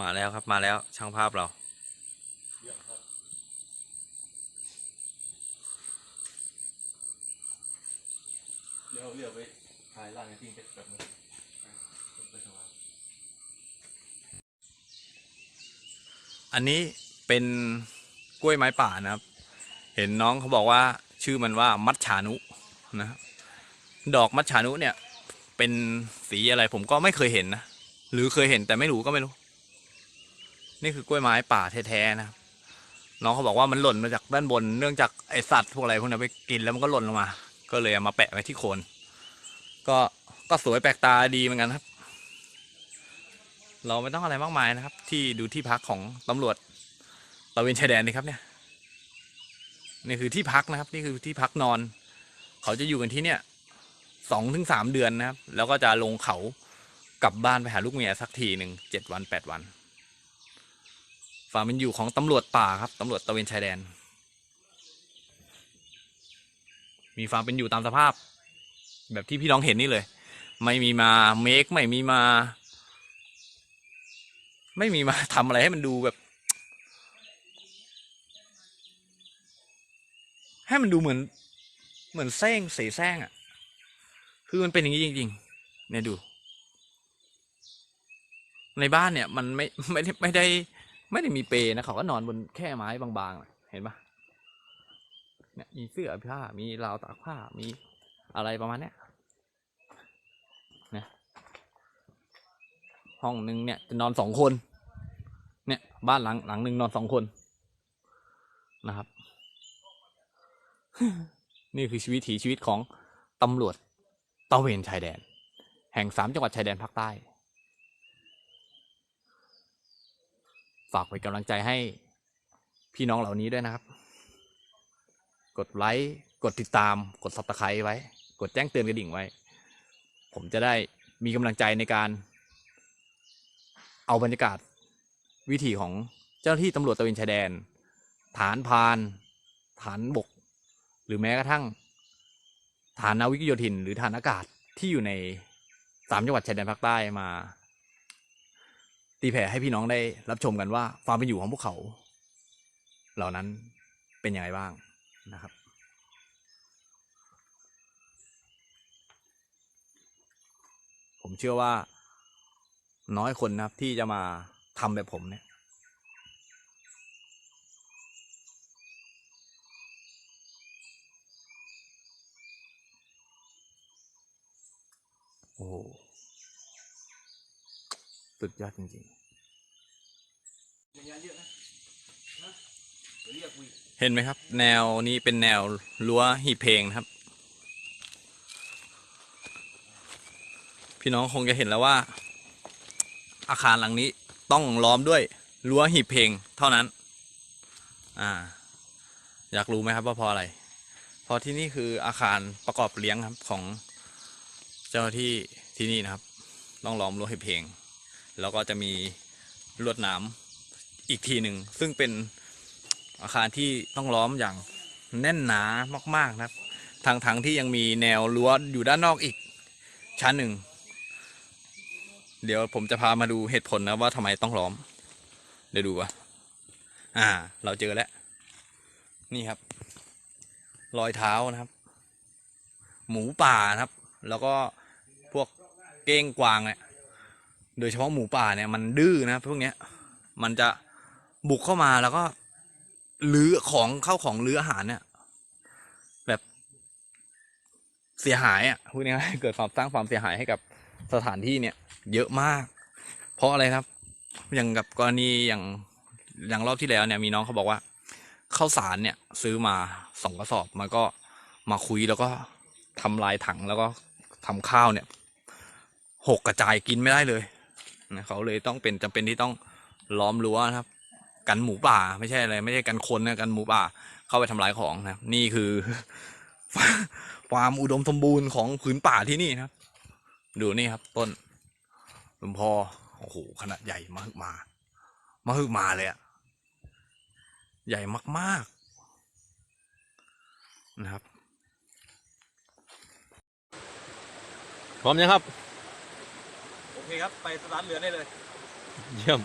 มาแล้วครับมาแล้วช่างภาพเราเดี๋ยวเรียกไปถ่ายร่างไอ้ที่จะแบบนึงอะไปทำงานอันนี้เป็นกล้วยไม้ป่านะครับ เห็นน้องเขาบอกว่าชื่อมันว่ามัดฉานุนะครับดอกมัดฉานุเนี่ย เป็นสีอะไรผมก็ไม่เคยเห็นนะ หรือเคยเห็นแต่ไม่รู้ก็ไม่รู้ นี่คือกล้วยไม้ป่าแท้ๆนะครับน้องเขาบอกว่ามันหล่นมาจากด้านบนเนื่องจากไอสัตว์พวกอะไรพวกนี้ไปกินแล้วมันก็หล่นลงมา ก็เลยเอามาแปะไว้ที่โคน ก็ก็สวยแปลกตาดีเหมือนกันครับ เราไม่ต้องอะไรมากมายนะครับ ที่ดูที่พักของตำรวจตระเวนชายแดนนี่ครับเนี่ยนี่คือที่พักนะครับ นี่คือที่พักนอน เขาจะอยู่กันที่เนี่ยสองถึงสามเดือนนะครับ แล้วก็จะลงเขากลับบ้านไปหาลูกเมียสักทีหนึ่งเจ็ดวันแปดวัน ฝ่ามันอยู่ของตำรวจป่าครับตำรวจตะเวนชายแดน มีความเป็นอยู่ตามสภาพ แบบที่พี่น้องเห็นนี่เลย ไม่มีมาเมคไม่มีมา ไม่มีมาทำอะไรให้มันดูแบบ ให้มันดูเหมือน เหมือนแซงเสแสร้งอะ คือมันเป็นอย่างนี้จริง ๆ เนี่ยดู ในบ้านเนี่ยมันไม่ไม่ได้ไม่ได้ไม่ได้มีเปนะเขาก็นอนบนแค่ไม้บางๆ เห็นปะเนี่ยมีเสื้อผ้า มีราวตากผ้า มีอะไรประมาณเนี้ยนะห้องหนึ่งเนี่ยจะนอนสองคน เนี่ยบ้านหลังหลังหนึ่งนอนสองคนนะครับ นี่คือชีวิตถีชีวิตของตำรวจตะเวนชายแดน แห่งสามจังหวัดชายแดนภาคใต้ ฝากเป็นกำลังใจให้พี่น้องเหล่านี้ด้วยนะครับ กดไลค์ กดติดตาม กดซับสไครต์ไว้ กดแจ้งเตือนกระดิ่งไว้ ผมจะได้มีกำลังใจในการ เอาบรรยากาศวิถีของเจ้าหน้าที่ตำรวจตระเวนชายแดน ฐานพาน ฐานบก หรือแม้กระทั่ง ฐานนาวิกโยธิน หรือฐานอากาศที่อยู่ในสามจังหวัดชายแดนภาคใต้มา ตีแผ่ให้พี่น้องได้รับชมกันว่าความเป็นอยู่ของพวกเขา เหล่านั้นเป็นยังไงบ้างนะครับ ผมเชื่อว่าน้อยคนนะครับที่จะมาทำแบบผมเนี่ยโอ้ สุดยอดจริงอย่างเงี้ยเยอะนะนะเดี๋ยวเรียกวีๆเห็นไหมครับ แนวนี้เป็นแนวรั้วหีเพลงครับ พี่น้องคงจะเห็นแล้วว่า อาคารหลังนี้ต้องล้อมด้วยรั้วหีเพลงเท่านั้น อ่า อยากรู้ไหมครับว่าเพราะอะไรเพราะที่นี่คืออาคารประกอบเลี้ยงครับของเจ้าหน้าที่ที่นี่นะครับ ต้องล้อมรั้วหีเพลง แล้วก็จะมีลวดหนามอีกทีหนึ่งซึ่งเป็นอาคารที่ต้องล้อมอย่างแน่นหนามากๆนะครับทางทางที่ยังมีแนวรั้วอยู่ด้านนอกอีกชั้นหนึ่ง เดี๋ยวผมจะพามาดูเหตุผลนะว่าทำไมต้องล้อม เดี๋ยวดูว่าอ่า เราเจอแล้ว นี่ครับ รอยเท้านะครับ หมูป่านะครับ แล้วก็พวกเก้งกวางเนี่ย โดยเฉพาะหมูป่าเนี่ยมันดื้อนะพวกเนี้ยมันจะบุกเข้ามาแล้วก็ลื้อของเข้าของลื้ออาหารเนี่ยแบบเสียหายอะพูดง่ายๆเกิดความสร้างความเสียหายให้กับสถานที่เนี่ย เยอะมาก เพราะอะไรครับ อย่างกับกรณีอย่างอย่างรอบที่แล้วเนี่ยมีน้องเขาบอกว่าข้าวสารเนี่ย ซื้อมาสองกระสอบมันก็มาคุยแล้วก็ทำลายถังแล้วก็ทำข้าวเนี่ยหกกระจายกินไม่ได้เลย นะเขาเลยต้องเป็นจำเป็นที่ต้องล้อมรั้วนะครับ กันหมูป่าไม่ใช่อะไรไม่ใช่กันคนนะกันหมูป่าเข้าไปทำลายของนะนี่คือ ความอุดมสมบูรณ์ของผืนป่าที่นี่นะครับ ดูนี่ครับ ต้นลมพอโอ้โหขนาดใหญ่มากมา มาฮึกมาเลยอะใหญ่มากๆนะครับ พร้อมยังครับ โอเคครับ ไปสตาร์ทเรือได้เลย เยี่ยม